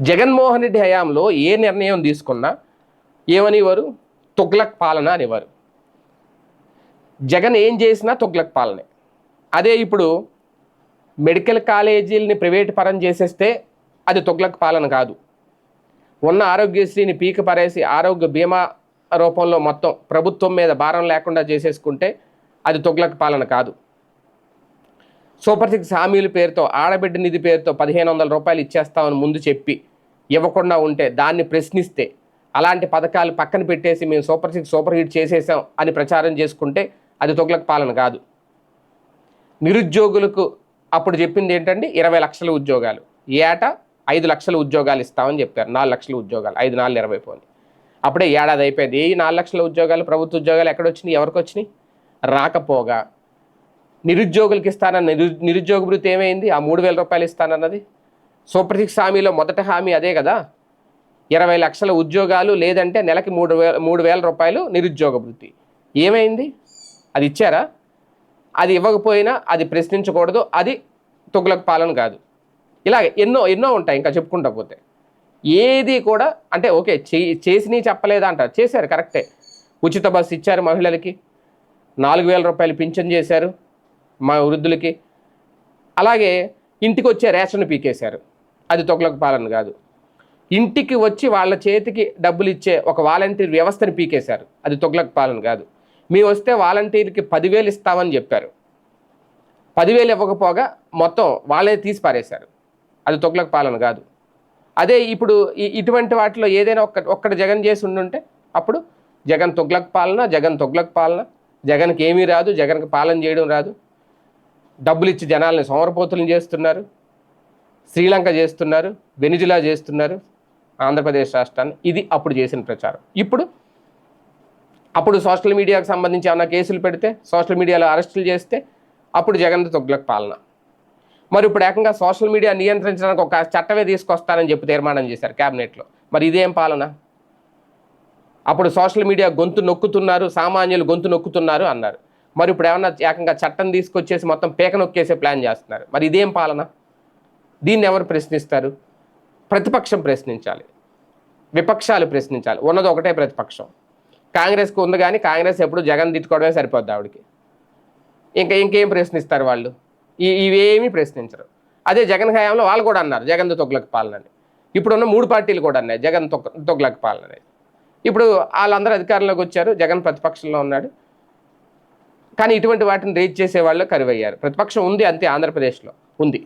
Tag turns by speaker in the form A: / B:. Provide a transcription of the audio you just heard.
A: జగన్మోహన్ రెడ్డి హయాంలో ఏ నిర్ణయం తీసుకున్నా ఏమనేవారు తుగ్లక్ పాలన అనేవారు జగన్ ఏం చేసినా తుగ్లక్ పాలనే. అదే ఇప్పుడు మెడికల్ కాలేజీలని ప్రైవేట్ పరం చేసేస్తే అది తుగ్లక్ పాలన కాదు. ఉన్న ఆరోగ్యశ్రీని పీక పరేసి ఆరోగ్య బీమా రూపంలో మొత్తం ప్రభుత్వం మీద భారం లేకుండా చేసేసుకుంటే అది తుగ్లక్ పాలన కాదు. సూపర్ సిక్స్ హామీల పేరుతో ఆడబిడ్డ నిధి పేరుతో పదిహేను వందల రూపాయలు ఇచ్చేస్తామని ముందు చెప్పి ఇవ్వకుండా ఉంటే దాన్ని ప్రశ్నిస్తే అలాంటి పథకాలు పక్కన పెట్టేసి మేము సూపర్ సిక్స్ సూపర్ హిట్ చేసేసాం అని ప్రచారం చేసుకుంటే అది తొగలకు పాలన కాదు. నిరుద్యోగులకు అప్పుడు చెప్పింది ఏంటంటే ఇరవై లక్షల ఉద్యోగాలు. ఏటా ఐదు లక్షల ఉద్యోగాలు ఇస్తామని చెప్పారు. నాలుగు లక్షల ఉద్యోగాలు. ఐదు నాలుగు ఇరవై పోని. అప్పుడే ఏడాది అయిపోయింది. ఏ నాలుగు లక్షల ఉద్యోగాలు ప్రభుత్వ ఉద్యోగాలు ఎక్కడొచ్చినాయి? ఎవరికి వచ్చినాయి రాకపోగా. నిరుద్యోగులకి ఇస్తానన్న నిరు నిరుద్యోగ భృతి ఏమైంది? ఆ మూడు వేల రూపాయలు ఇస్తానన్నది. సూపర్ సిక్స్ హామీలో మొదటి హామీ అదే కదా? ఇరవై లక్షల ఉద్యోగాలు లేదంటే నెలకి మూడు వేల మూడు వేల రూపాయలు నిరుద్యోగ భృతి ఏమైంది? అది ఇచ్చారా? అది ఇవ్వకపోయినా అది ప్రశ్నించకూడదు. అది తొగులకు పాలన కాదు. ఇలాగ ఎన్నో ఎన్నో ఉంటాయి ఇంకా చెప్పుకుంటా పోతే. ఏది కూడా అంటే ఓకే చే చేసినవి చెప్పలేదా అంటారు. చేశారు కరెక్టే. ఉచిత బస్సు ఇచ్చారు మహిళలకి. నాలుగు వేల రూపాయలు పింఛన్ చేశారు. మా వృద్ధులకి. అలాగే ఇంటికి వచ్చే రేషన్ పీకేశారు. అది తొగలకు పాలన కాదు. ఇంటికి వచ్చి వాళ్ళ చేతికి డబ్బులు ఇచ్చే ఒక వాలంటీర్ వ్యవస్థని పీకేశారు. అది తొగలకు పాలన కాదు. మీ వస్తే వాలంటీర్కి పదివేలు ఇస్తామని చెప్పారు. పదివేలు ఇవ్వకపోగా మొత్తం వాళ్ళే తీసి పారేశారు. అది తొగలకు పాలన కాదు. అదే ఇప్పుడు ఈ- ఇటువంటి వాటిలో ఏదైనా ఒక్క ఒక్కటి జగన్ చేసి ఉండుంటే అప్పుడు జగన్ తొగ్లక్ పాలన జగన్ తొగ్లక్ పాలన జగన్కి ఏమీ రాదు జగన్కి పాలన చేయడం రాదు. డబ్బులు ఇచ్చి జనాల్ని సోమరపోతులను చేస్తున్నారు. శ్రీలంక చేస్తున్నారు. వెనిజులా చేస్తున్నారు. ఆంధ్రప్రదేశ్ రాష్ట్రాన్ని. ఇది అప్పుడు చేసిన ప్రచారం. ఇప్పుడు అప్పుడు సోషల్ మీడియాకు సంబంధించి ఏమైనా కేసులు పెడితే సోషల్ మీడియాలో అరెస్టులు చేస్తే అప్పుడు జగన్ తొగ్లక్ పాలన. మరి ఇప్పుడు ఏకంగా సోషల్ మీడియా నియంత్రించడానికి ఒక చట్టమే తీసుకొస్తానని చెప్పి తీర్మానం చేశారు క్యాబినెట్లో. మరి ఇదేం పాలన? అప్పుడు సోషల్ మీడియా గొంతు నొక్కుతున్నారు సామాన్యులు గొంతు నొక్కుతున్నారు అన్నారు. మరి ఇప్పుడు ఏమన్నా ఏకంగా చట్టం తీసుకొచ్చేసి మొత్తం పేక నొక్కేసే ప్లాన్ చేస్తున్నారు. మరి ఇదేం పాలన? దీన్ని ఎవరు ప్రశ్నిస్తారు? ప్రతిపక్షం ప్రశ్నించాలి. విపక్షాలు ప్రశ్నించాలి. ఉన్నది ఒకటే ప్రతిపక్షం. కాంగ్రెస్కి ఉంది కానీ కాంగ్రెస్ ఎప్పుడు జగన్ తిట్టుకోవడమే సరిపోద్ది ఆవిడకి. ఇంకా ఇంకేం ప్రశ్నిస్తారు వాళ్ళు? ఈ ఇవేమీ ప్రశ్నించరు. అదే జగన్ హయాంలో వాళ్ళు కూడా అన్నారు జగన్ తొగ్లక్ పాలనని. ఇప్పుడున్న మూడు పార్టీలు కూడా అన్నాయి జగన్ తొగ్ తొగ్లక్ పాలన ఇప్పుడు వాళ్ళందరూ అధికారంలోకి వచ్చారు. జగన్ ప్రతిపక్షంలో ఉన్నాడు. కానీ ఇటువంటి వాటిని రేజ్ చేసే వాళ్ళు కరువయ్యారు. ప్రతిపక్షం ఉంది అంతే ఆంధ్రప్రదేశ్లో. ఉంది.